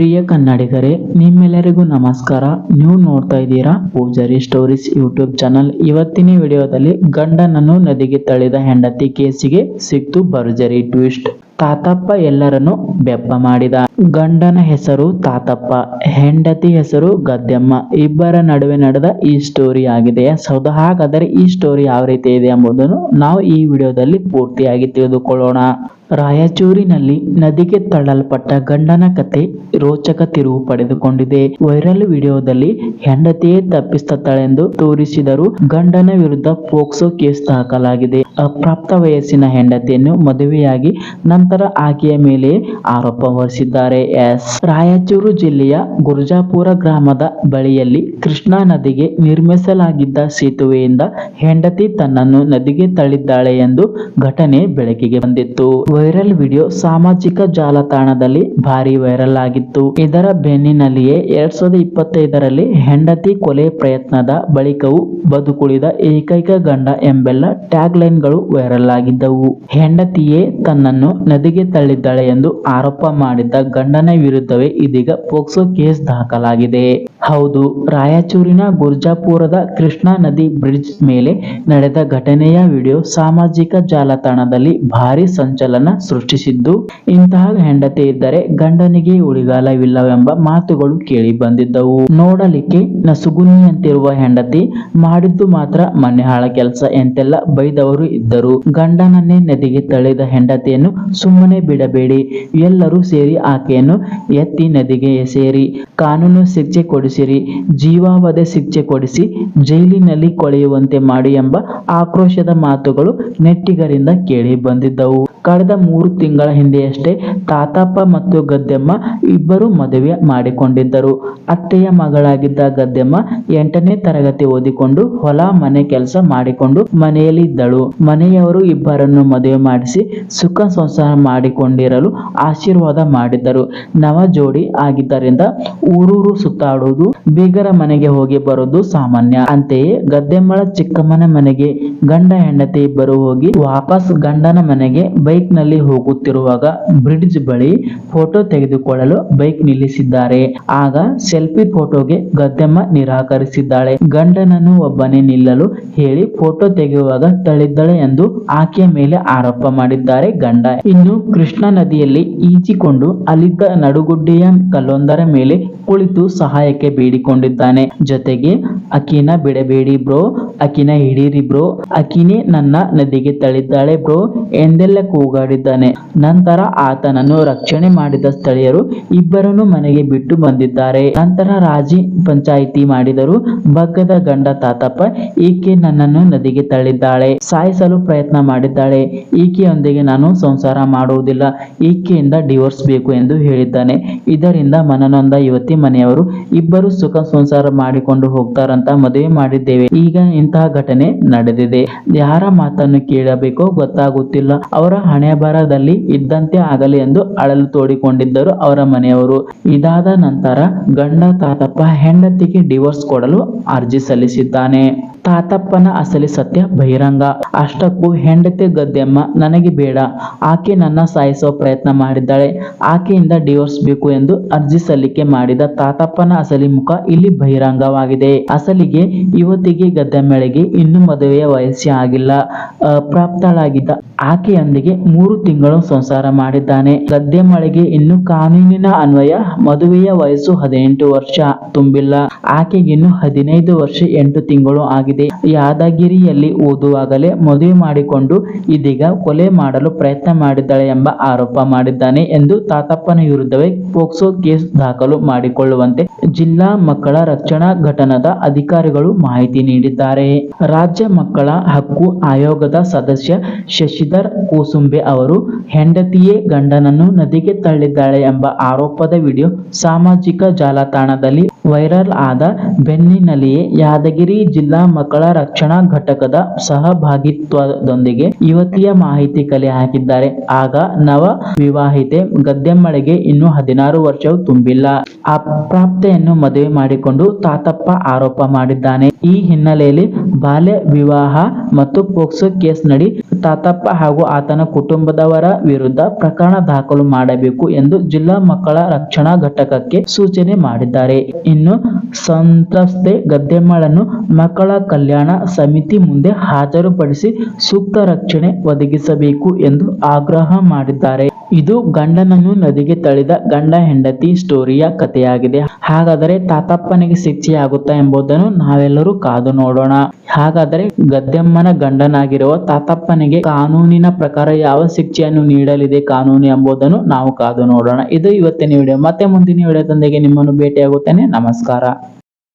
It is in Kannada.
ಪ್ರಿಯ ಕನ್ನಡಿಗರೇ, ನಿಮ್ಮೆಲ್ಲರಿಗೂ ನಮಸ್ಕಾರ. ನೀವು ನೋಡ್ತಾ ಇದ್ದೀರಾ ಪೂಜಾರಿ ಸ್ಟೋರೀಸ್ ಯೂಟ್ಯೂಬ್ ಚಾನಲ್. ಇವತ್ತಿನ ವಿಡಿಯೋದಲ್ಲಿ ಗಂಡನನ್ನು ನದಿಗೆ ತಳ್ಳಿದ ಹೆಂಡತಿ ಕೇಸಿಗೆ ಸಿಕ್ತು ಭರ್ಜರಿ ಟ್ವಿಸ್ಟ್. ತಾತಪ್ಪ ಎಲ್ಲರನ್ನು ಬೆಪ್ಪ ಮಾಡಿದ ಗಂಡನ ಹೆಸರು ತಾತಪ್ಪ, ಹೆಂಡತಿ ಹೆಸರು ಗದ್ದೆಮ್ಮ ಇಬ್ಬರ ನಡುವೆ ನಡೆದ ಈ ಸ್ಟೋರಿ ಆಗಿದೆ. ಹೌದು ಹಾಗಾದರೆ ಈ ಸ್ಟೋರಿ ಯಾವ ರೀತಿ ಇದೆ ಎಂಬುದನ್ನು ನಾವು ಈ ವಿಡಿಯೋದಲ್ಲಿ ಪೂರ್ತಿಯಾಗಿ ತಿಳಿದುಕೊಳ್ಳೋಣ. ರಾಯಚೂರಿನಲ್ಲಿ ನದಿಗೆ ತಳ್ಳಲ್ಪಟ್ಟ ಗಂಡನ ಕತೆ ರೋಚಕ ತಿರುವು ಪಡೆದುಕೊಂಡಿದೆ. ವೈರಲ್ ವಿಡಿಯೋದಲ್ಲಿ ಹೆಂಡತಿಯೇ ತಪ್ಪಿಸ್ತಳೆಂದು ತೋರಿಸಿದರೂ ಗಂಡನ ವಿರುದ್ಧ ಪೋಕ್ಸೋ ಕೇಸ್ ದಾಖಲಾಗಿದೆ. ಅಪ್ರಾಪ್ತ ವಯಸ್ಸಿನ ಹೆಂಡತಿಯನ್ನು ಮದುವೆಯಾಗಿ ನಂತರ ಆಕೆಯ ಮೇಲೆ ಆರೋಪ ಹೊರಿಸಿದ್ದಾರೆ. ಎಸ್. ರಾಯಚೂರು ಜಿಲ್ಲೆಯ ಗುರ್ಜಾಪುರ ಗ್ರಾಮದ ಬಳಿಯಲ್ಲಿ ಕೃಷ್ಣಾ ನದಿಗೆ ನಿರ್ಮಿಸಲಾಗಿದ್ದ ಸೇತುವೆಯಿಂದ ಹೆಂಡತಿ ತನ್ನನ್ನು ನದಿಗೆ ತಳ್ಳಿದ್ದಾಳೆ ಎಂದು ಘಟನೆ ಬೆಳಕಿಗೆ ಬಂದಿತ್ತು. ವೈರಲ್ ವಿಡಿಯೋ ಸಾಮಾಜಿಕ ಜಾಲತಾಣದಲ್ಲಿ ಭಾರಿ ವೈರಲ್ ಆಗಿತ್ತು. ಇದರ ಬೆನ್ನಿನಲ್ಲಿಯೇ ಎರಡ್ ಸಾವಿರದ ಇಪ್ಪತ್ತೈದರಲ್ಲಿ ಹೆಂಡತಿ ಕೊಲೆ ಪ್ರಯತ್ನದ ಬಳಿಕವೂ ಬದುಕುಳಿದ ಏಕೈಕ ಗಂಡ ಎಂಬೆಲ್ಲ ಟ್ಯಾಗ್ ಲೈನ್ಗಳು ವೈರಲ್ ಆಗಿದ್ದವು. ಹೆಂಡತಿಯೇ ತನ್ನನ್ನು ನದಿಗೆ ತಳ್ಳಿದ್ದಾಳೆ ಎಂದು ಆರೋಪ ಮಾಡಿದ್ದ ಗಂಡನ ವಿರುದ್ಧವೇ ಇದೀಗ ಪೋಕ್ಸೋ ಕೇಸ್ ದಾಖಲಾಗಿದೆ. ಹೌದು, ರಾಯಚೂರಿನ ಗುರ್ಜಾಪುರದ ಕೃಷ್ಣಾ ನದಿ ಬ್ರಿಡ್ಜ್ ಮೇಲೆ ನಡೆದ ಘಟನೆಯ ವಿಡಿಯೋ ಸಾಮಾಜಿಕ ಜಾಲತಾಣದಲ್ಲಿ ಭಾರಿ ಸಂಚಲನ ಸೃಷ್ಟಿಸಿದ್ದು, ಇಂತಹ ಹೆಂಡತಿ ಇದ್ದರೆ ಗಂಡನಿಗೆ ಉಳಿಗಾಲವಿಲ್ಲವೆಂಬ ಮಾತುಗಳು ಕೇಳಿ ಬಂದಿದ್ದವು. ನೋಡಲಿಕ್ಕೆ ನಸುಗುನಿಯಂತಿರುವ ಹೆಂಡತಿ ಮಾಡಿದ್ದು ಮಾತ್ರ ಮನೆಹಾಳ ಕೆಲಸ ಎಂತೆಲ್ಲ ಬೈದವರು ಇದ್ದರು. ಗಂಡನನ್ನೇ ನದಿಗೆ ತಳೆದ ಹೆಂಡತಿಯನ್ನು ಸುಮ್ಮನೆ ಬಿಡಬೇಡಿ, ಎಲ್ಲರೂ ಸೇರಿ ಆಕೆಯನ್ನು ಎತ್ತಿ ನದಿಗೆ ಎಸೆಯಿರಿ ಕಾನೂನು ಶಿಕ್ಷೆ ಕೊಡಿಸಿರಿ, ಜೀವಾವಧಿ ಶಿಕ್ಷೆ ಕೊಡಿಸಿ, ಜೈಲಿನಲ್ಲಿ ಕೊಳೆಯುವಂತೆ ಮಾಡಿ ಎಂಬ ಆಕ್ರೋಶದ ಮಾತುಗಳು ನೆಟ್ಟಿಗರಿಂದ ಕೇಳಿ ಬಂದಿದ್ದವು. ಕಳೆದ ಮೂರು ತಿಂಗಳ ಹಿಂದೆಯಷ್ಟೇ ತಾತಪ್ಪ ಮತ್ತು ಗದ್ದೆಮ್ಮ ಇಬ್ಬರು ಮದುವೆ ಮಾಡಿಕೊಂಡಿದ್ದರು. ಅತ್ತೆಯ ಮಗಳಾಗಿದ್ದ ಗದ್ದೆಮ್ಮ ಎಂಟನೇ ತರಗತಿ ಓದಿಕೊಂಡು ಹೊಲ, ಮನೆ ಕೆಲಸ ಮಾಡಿಕೊಂಡು ಮನೆಯಲ್ಲಿ ಇದ್ದಳು ಮನೆಯವರು ಇಬ್ಬರನ್ನು ಮದುವೆ ಮಾಡಿಸಿ ಸುಖ ಸಂಸಾರ ಮಾಡಿಕೊಂಡಿರಲು ಆಶೀರ್ವಾದ ಮಾಡಿದ್ದರು. ನವ ಜೋಡಿ ಆಗಿದ್ದರಿಂದ ಊರೂರು ಸುತ್ತಾಡುವುದು, ಬೀಗರ ಮನೆಗೆ ಹೋಗಿ ಬರುವುದು ಸಾಮಾನ್ಯ. ಅಂತೆಯೇ ಗದ್ದೆಮ್ಮಳ ಚಿಕ್ಕಮ್ಮನ ಮನೆಗೆ ಗಂಡ ಹೆಂಡತಿ ಇಬ್ಬರು ಹೋಗಿ ವಾಪಸ್ ಗಂಡನ ಮನೆಗೆ ಬೈಕ್ನಲ್ಲಿ ಹೋಗುತ್ತಿರುವಾಗ ಬ್ರಿಡ್ಜ್ ಬಳಿ ಫೋಟೋ ತೆಗೆದುಕೊಳ್ಳಲು ಬೈಕ್ ನಿಲ್ಲಿಸಿದ್ದಾರೆ. ಆಗ ಸೆಲ್ಫಿ ಫೋಟೋಗೆ ಗದ್ದೆಮ್ಮ ನಿರಾಕರಿಸಿದ್ದಾಳೆ. ಗಂಡನನ್ನು ಒಬ್ಬನೇ ನಿಲ್ಲಲು ಹೇಳಿ ಫೋಟೋ ತೆಗೆಯುವಾಗ ತಳ್ಳಿದ್ದಾಳೆ ಎಂದು ಆಕೆಯ ಮೇಲೆ ಆರೋಪ ಮಾಡಿದ್ದಾರೆ ಗಂಡ. ಇನ್ನು ಕೃಷ್ಣಾ ನದಿಯಲ್ಲಿ ಈಜಿಕೊಂಡು ಅಲ್ಲಿದ್ದ ನಡುಗುಡ್ಡೆಯ ಕಲ್ಲೊಂದರ ಮೇಲೆ ಕುಳಿತು ಸಹಾಯಕ್ಕೆ ಬೇಡಿಕೊಂಡಿದ್ದಾನೆ. ಜೊತೆಗೆ, ಅಕಿನ ಬಿಡಬೇಡಿ ಬ್ರೋ, ಅಕಿನ ಹಿಡೀರಿ ಬ್ರೋ, ಅಕಿನೇ ನನ್ನ ನದಿಗೆ ತಳ್ಳಿದ್ದಾಳೆ ಬ್ರೋ ಎಂದೆಲ್ಲ ಕೂಗಾಡಿದ್ದಾನೆ. ನಂತರ ಆತನನ್ನು ರಕ್ಷಣೆ ಮಾಡಿದ ಸ್ಥಳೀಯರು ಇಬ್ಬರನ್ನು ಮನೆಗೆ ಬಿಟ್ಟು ಬಂದಿದ್ದಾರೆ. ನಂತರ ರಾಜಿ ಪಂಚಾಯಿತಿ ಮಾಡಿದರು. ಬಗ್ಗದ ಗಂಡ ತಾತಪ್ಪ ಈಕೆ ನನ್ನನ್ನು ನದಿಗೆ ತಳ್ಳಿದ್ದಾಳೆ. ಸಾಯಿಸಲು ಪ್ರಯತ್ನ ಮಾಡಿದ್ದಾಳೆ. ಈಕೆಯೊಂದಿಗೆ ನಾನು ಸಂಸಾರ ಮಾಡುವುದಿಲ್ಲ. ಈಕೆಯಿಂದ ಡಿವೋರ್ಸ್ ಬೇಕು ಎಂದು ಹೇಳಿದ್ದಾನೆ. ಇದರಿಂದ ಮನನೊಂದ ಯುವತಿ ಮನೆಯವರು ಇಬ್ಬರು ಸುಖ ಸಂಸಾರ ಮಾಡಿಕೊಂಡು ಹೋಗ್ತಾರಂತ ಮದುವೆ ಮಾಡಿದ್ದೇವೆ. ಈಗ ಇಂತಹ ಘಟನೆ ನಡೆದಿದೆ. ಯಾರ ಮಾತನ್ನು ಕೇಳಬೇಕೋ ಗೊತ್ತಾಗುತ್ತಿಲ್ಲ. ಅವರ ಹಣೆ ಬರದಲ್ಲಿ ಇದ್ದಂತೆ ಆಗಲಿ ಎಂದು ಅಳಲು ತೋಡಿಕೊಂಡಿದ್ದರು ಅವರ ಮನೆಯವರು. ಇದಾದ ನಂತರ ಗಂಡ ತಾತಪ್ಪ ಹೆಂಡತಿಗೆ ಡಿವೋರ್ಸ್ ಕೊಡಲು ಅರ್ಜಿ ಸಲ್ಲಿಸಿದ್ದಾನೆ. ತಾತಪ್ಪನ ಅಸಲಿ ಸತ್ಯ ಬಹಿರಂಗ. ಅಷ್ಟಕ್ಕೂ ಹೆಂಡತಿ ಗದ್ದೆಮ್ಮ ನನಗೆ ಬೇಡ. ಆಕೆ ನನ್ನ ಸಾಯಿಸುವ ಪ್ರಯತ್ನ ಮಾಡಿದ್ದಾಳೆ. ಆಕೆಯಿಂದ ಡಿವೋರ್ಸ್ ಬೇಕು ಎಂದು ಅರ್ಜಿ ಸಲ್ಲಿಕೆ ಮಾಡಿದ ತಾತಪ್ಪನ ಅಸಲಿ ಮುಖ ಇಲ್ಲಿ ಬಹಿರಂಗವಾಗಿದೆ. ಅಸಲಿಗೆ ಯುವತಿಗೆ ಗದ್ದೆಮ್ಮಳಿಗೆ ಇನ್ನೂ ಮದುವೆಯ ವಯಸ್ಸೇ ಆಗಿಲ್ಲ. ಅಪ್ರಾಪ್ತಳಾಗಿದ್ದ ಆಕೆಯೊಂದಿಗೆ ಮೂರು ತಿಂಗಳು ಸಂಸಾರ ಮಾಡಿದ್ದಾನೆ. ಗದ್ದೆಮ್ಮಳಿಗೆ ಇನ್ನು ಕಾನೂನಿನ ಅನ್ವಯ ಮದುವೆಯ ವಯಸ್ಸು ಹದಿನೆಂಟು ವರ್ಷ ತುಂಬಿಲ್ಲ. ಆಕೆಗಿನ್ನು ಹದಿನೈದು ವರ್ಷ ಎಂಟು ತಿಂಗಳು ಆಗಿದೆ. ಯಾದಗಿರಿಯಲ್ಲಿ ಓದುವಾಗಲೇ ಮದುವೆ ಮಾಡಿಕೊಂಡು ಇದೀಗ ಕೊಲೆ ಮಾಡಲು ಪ್ರಯತ್ನ ಮಾಡಿದ್ದಾಳೆ ಎಂಬ ಆರೋಪ ಮಾಡಿದ್ದಾನೆ ಎಂದು ತಾತಪ್ಪನ ವಿರುದ್ಧವೇ ಪೋಕ್ಸೋ ಕೇಸ್ ದಾಖಲು ಮಾಡಿಕೊಳ್ಳುವಂತೆ ಜಿಲ್ಲಾ ಮಕ್ಕಳ ರಕ್ಷಣಾ ಘಟನದ ಅಧಿಕಾರಿಗಳು ಮಾಹಿತಿ ನೀಡಿದ್ದಾರೆ. ರಾಜ್ಯ ಮಕ್ಕಳ ಹಕ್ಕು ಆಯೋಗದ ಸದಸ್ಯ ಶಶಿಧರ್ ಕೂಸುಂಬೆ ಅವರು ಹೆಂಡತಿಯೇ ಗಂಡನನ್ನು ನದಿಗೆ ತಳ್ಳಿದ್ದಾಳೆ ಎಂಬ ಆರೋಪದ ವಿಡಿಯೋ ಸಾಮಾಜಿಕ ಜಾಲತಾಣದಲ್ಲಿ ವೈರಲ್ ಆದ ಬೆನ್ನಿನಲ್ಲಿಯೇ ಯಾದಗಿರಿ ಜಿಲ್ಲಾ ಮಕ್ಕಳ ರಕ್ಷಣಾ ಘಟಕದ ಸಹಭಾಗಿತ್ವದೊಂದಿಗೆ ಯುವತಿಯ ಮಾಹಿತಿ ಕಲೆ ಹಾಕಿದ್ದಾರೆ. ಆಗ ನವ ವಿವಾಹಿತೆ ಗದ್ದೆಮ್ಮಳಿಗೆ ಇನ್ನು ಹದಿನಾರು ವರ್ಷವೂ ತುಂಬಿಲ್ಲ. ಅಪ್ರಾಪ್ತೆಯನ್ನು ಮದುವೆ ಮಾಡಿಕೊಂಡು ತಾತಪ್ಪ ಆರೋಪ ಮಾಡಿದ್ದಾನೆ. ಈ ಹಿನ್ನೆಲೆಯಲ್ಲಿ ಬಾಲ್ಯ ವಿವಾಹ ಮತ್ತು ಪೋಕ್ಸೋ ಕೇಸ್ ನಡಿ ತಾತಪ್ಪ ಹಾಗೂ ಆತನ ಕುಟುಂಬದವರ ವಿರುದ್ಧ ಪ್ರಕರಣ ದಾಖಲು ಮಾಡಬೇಕು ಎಂದು ಜಿಲ್ಲಾ ಮಕ್ಕಳ ರಕ್ಷಣಾ ಘಟಕಕ್ಕೆ ಸೂಚನೆ ಮಾಡಿದ್ದಾರೆ. ಇನ್ನು ಸಂತ್ರಸ್ತೆ ಗದ್ದೆಮ್ಮಳನ್ನು ಮಕ್ಕಳ ಕಲ್ಯಾಣ ಸಮಿತಿ ಮುಂದೆ ಹಾಜರುಪಡಿಸಿ ಸೂಕ್ತ ರಕ್ಷಣೆ ಒದಗಿಸಬೇಕು ಎಂದು ಆಗ್ರಹ ಮಾಡಿದ್ದಾರೆ. ಇದು ಗಂಡನನ್ನು ನದಿಗೆ ತಳಿದ ಗಂಡ ಹೆಂಡತಿ ಸ್ಟೋರಿಯ ಕಥೆಯಾಗಿದೆ. ಹಾಗಾದರೆ ತಾತಪ್ಪನಿಗೆ ಶಿಕ್ಷೆಯಾಗುತ್ತಾ ಎಂಬುದನ್ನು ನಾವೆಲ್ಲರೂ ಕಾದು ನೋಡೋಣ. ಹಾಗಾದರೆ ಗದ್ದೆಮ್ಮನ ಗಂಡನಾಗಿರುವ ತಾತಪ್ಪನಿಗೆ ಕಾನೂನಿನ ಪ್ರಕಾರ ಯಾವ ಶಿಕ್ಷೆಯನ್ನು ನೀಡಲಿದೆ ಕಾನೂನು ಎಂಬುದನ್ನು ನಾವು ಕಾದು ನೋಡೋಣ. ಇದು ಇವತ್ತಿನ ವಿಡಿಯೋ. ಮತ್ತೆ ಮುಂದಿನ ವಿಡಿಯೋದೊಂದಿಗೆ ನಿಮ್ಮನ್ನು ಭೇಟಿಯಾಗುತ್ತೇನೆ. ನಮಸ್ಕಾರ.